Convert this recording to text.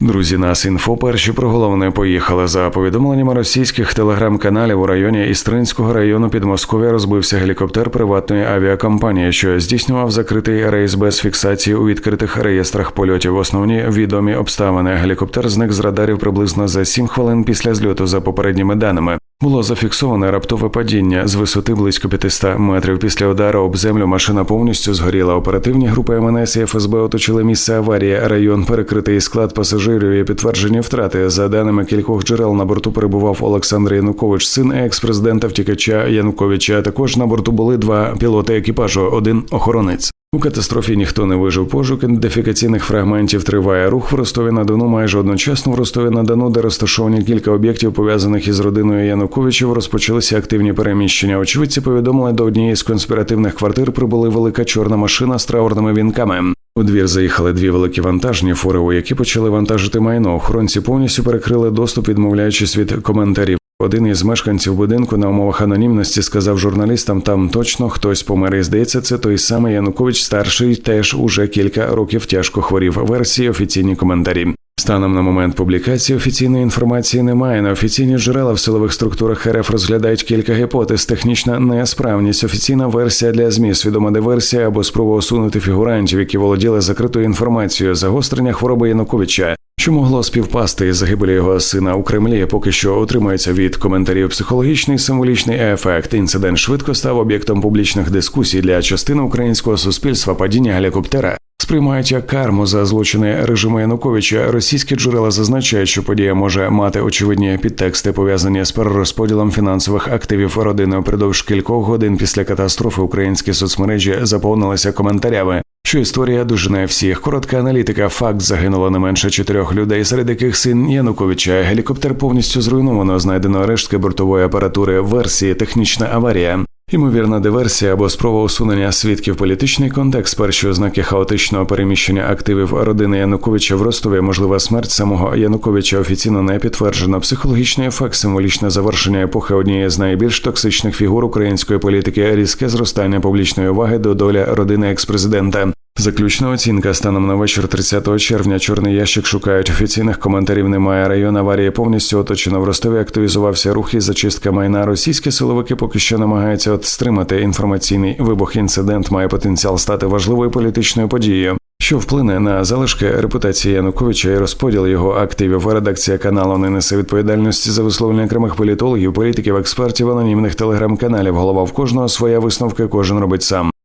Друзі, нас інфо перші про головне поїхали. За повідомленнями російських телеграм-каналів у районі Істринського району Підмосков'я розбився гелікоптер приватної авіакомпанії, що здійснював закритий рейс без фіксації у відкритих реєстрах польотів. Основні відомі обставини. Гелікоптер зник з радарів приблизно за 7 хвилин після зльоту за попередніми даними. Було зафіксоване раптове падіння з висоти близько 500 метрів. Після удару об землю машина повністю згоріла. Оперативні групи МНС і ФСБ оточили місце аварії. Район перекритий склад пасажирів і підтверджені втрати. За даними кількох джерел на борту перебував Олександр Янукович, син екс-президента втікача Януковича. Також на борту були два пілоти екіпажу, один охоронець. У катастрофі ніхто не вижив. Пошук ідентифікаційних фрагментів триває. Рух в Ростові на Дону майже одночасно в Ростові на Дону, де розташовані кілька об'єктів пов'язаних із родиною Януковичів, розпочалися активні переміщення. Очевидці повідомили, до однієї з конспіративних квартир прибули велика чорна машина з траурними вінками. У двір заїхали дві великі вантажні фури, у які почали вантажити майно. Охоронці повністю перекрили доступ, відмовляючись від коментарів. Один із мешканців будинку на умовах анонімності сказав журналістам, там точно хтось помер. І здається, це той самий Янукович старший теж уже кілька років тяжко хворів. Версії офіційні коментарі. Станом на момент публікації офіційної інформації немає. На офіційні джерела в силових структурах РФ розглядають кілька гіпотез. Технічна несправність, офіційна версія для ЗМІ, свідома диверсія або спроба усунути фігурантів, які володіли закритою інформацією, загострення хвороби Януковича. Що могло співпасти із загибелі його сина у Кремлі, поки що отримується від коментарів психологічний символічний ефект. Інцидент швидко став об'єктом публічних дискусій для частини українського суспільства. Падіння гелікоптера сприймають як карму за злочини режиму Януковича. Російські джерела зазначають, що подія може мати очевидні підтексти, пов'язані з перерозподілом фінансових активів родини. Упродовж кількох годин після катастрофи українські соцмережі заповнилися коментарями. Що історія дожине всіх. Коротка аналітика. Факт загинуло не менше чотирьох людей, серед яких син Януковича. Гелікоптер повністю зруйновано. Знайдено рештки бортової апаратури. Версії технічна аварія. Ймовірна диверсія або спроба усунення свідків політичний контекст, перші ознаки хаотичного переміщення активів родини Януковича в Ростові, можлива смерть самого Януковича офіційно не підтверджена. Психологічний ефект, символічне завершення епохи однієї з найбільш токсичних фігур української політики, різке зростання публічної уваги до доля родини експрезидента. Заключна оцінка станом на вечір 30 червня. Чорний ящик шукають офіційних коментарів. Немає район аварії повністю оточено. В Ростові активізувався рух і зачистка майна. Російські силовики поки що намагаються от стримати інформаційний вибух. Інцидент має потенціал стати важливою політичною подією. Що вплине на залишки репутації Януковича і розподіл його активів. Редакція каналу не несе відповідальності за висловлення окремих політологів, політиків, експертів, анонімних телеграм-каналів. Голова в кожного своя висновка, кожен робить сам.